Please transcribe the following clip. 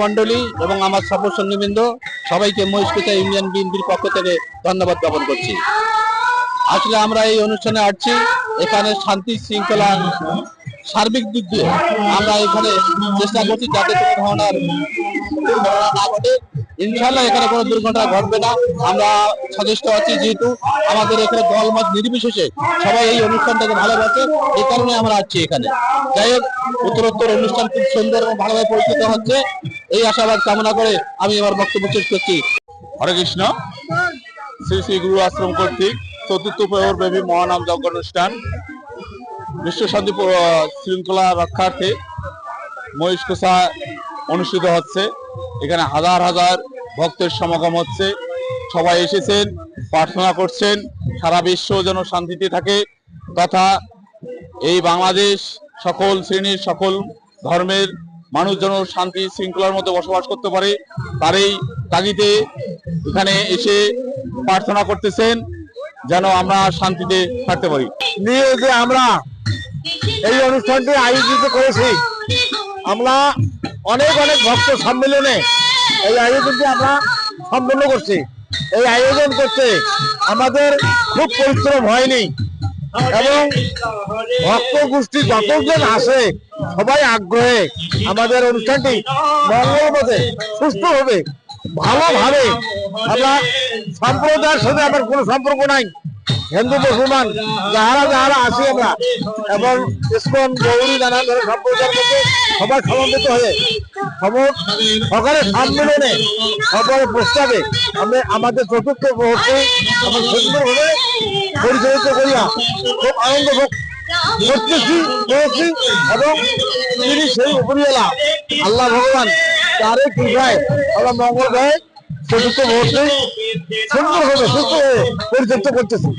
মন্ডলী এবং আমার সফর সঙ্গীবৃন্দ সবাইকে মহিষকুচা ইউনিয়ন বিএনপির পক্ষ থেকে ধন্যবাদ জ্ঞাপন করছি। আসলে আমরা এই অনুষ্ঠানে আসছি, এখানে শান্তি শৃঙ্খলা, সার্বিক দিক দিয়ে আমরা এখানে চেষ্টা করছি যাতে কোনো ধরনের না ঘটে। ইনশাল্লাহ এখানে কোনো দুর্ঘটনা ঘটবে না। আমরা সচেষ্ট আছি যেহেতু আমাদের এখানে দলমত নির্বিশেষে সবাই এই অনুষ্ঠানটাকে ভালোবাসে, এই কারণে আমরা আছি এখানে। যাই হোক, উত্তরোত্তর অনুষ্ঠান খুব সুন্দর এবং ভালোভাবে পরিচিত হচ্ছে। এই আশাবাদ কামনা করে আমি আমার বক্তব্য শেষ করছি। হরে কৃষ্ণ। শ্রী শ্রী গুরু আশ্রম কর্তৃক চতুর্থ প্রহর ব্যাপী মহানাম যজ্ঞ অনুষ্ঠান। বিশ্ব শান্তি শৃঙ্খলা রক্ষার্থে মহিষকোষা অনুষ্ঠিত হচ্ছে। এখানে হাজার হাজার ভক্তের সমাগম হচ্ছে। সবাই এসেছেন, প্রার্থনা করছেন, সারা বিশ্ব যেন শান্তিতে থাকে তথা এই বাংলাদেশ সকল শ্রেণির, সকল ধর্মের মানুষ যেন শান্তি শৃঙ্খলার মতো বসবাস করতে পারে, তার এই এখানে এসে প্রার্থনা করতেছেন, যেন আমরা শান্তিতে থাকতে পারি। নিয়ে যে আমরা এই অনুষ্ঠানটি আয়োজিত করেছি, আমরা অনেক অনেক ভক্ত সম্মেলনে এই আয়োজনটি আমরা সম্পন্ন করছি, এই আয়োজন করতে আমাদের খুব পরিশ্রম হয়নি। এবং ভক্ত গোষ্ঠী যতজন আসে সবাই আগ্রহে আমাদের অনুষ্ঠানটি মঙ্গলমতে সুস্থভাবে ভালোভাবে আমরা সম্প্রদায়ের সাথে আমার কোনো সম্পর্ক নাই। হিন্দু, মুসলমান, যাহারা যাহারা আছি আমরা, এবং ইসকন, গৌরী নানা ধরনের সম্প্রদায়ের মধ্যে সবাই সমন্বিত হয়ে সকালে সম্মেলনে সবার প্রস্তাবে আমরা আমাদের চতুর্থ মুহূর্তে সুন্দরভাবে পরিচালিত করিয়া খুব আনন্দ ভোগ করতেছি, করেছি এবং তিনি সেই উপরিয়ালা আল্লাহ ভগবান, তারই কৃপায় আমরা মঙ্গল গায়ে চতুর্থ মুহূর্তে সুন্দরভাবে সুস্থ পরিচালিত করতেছি।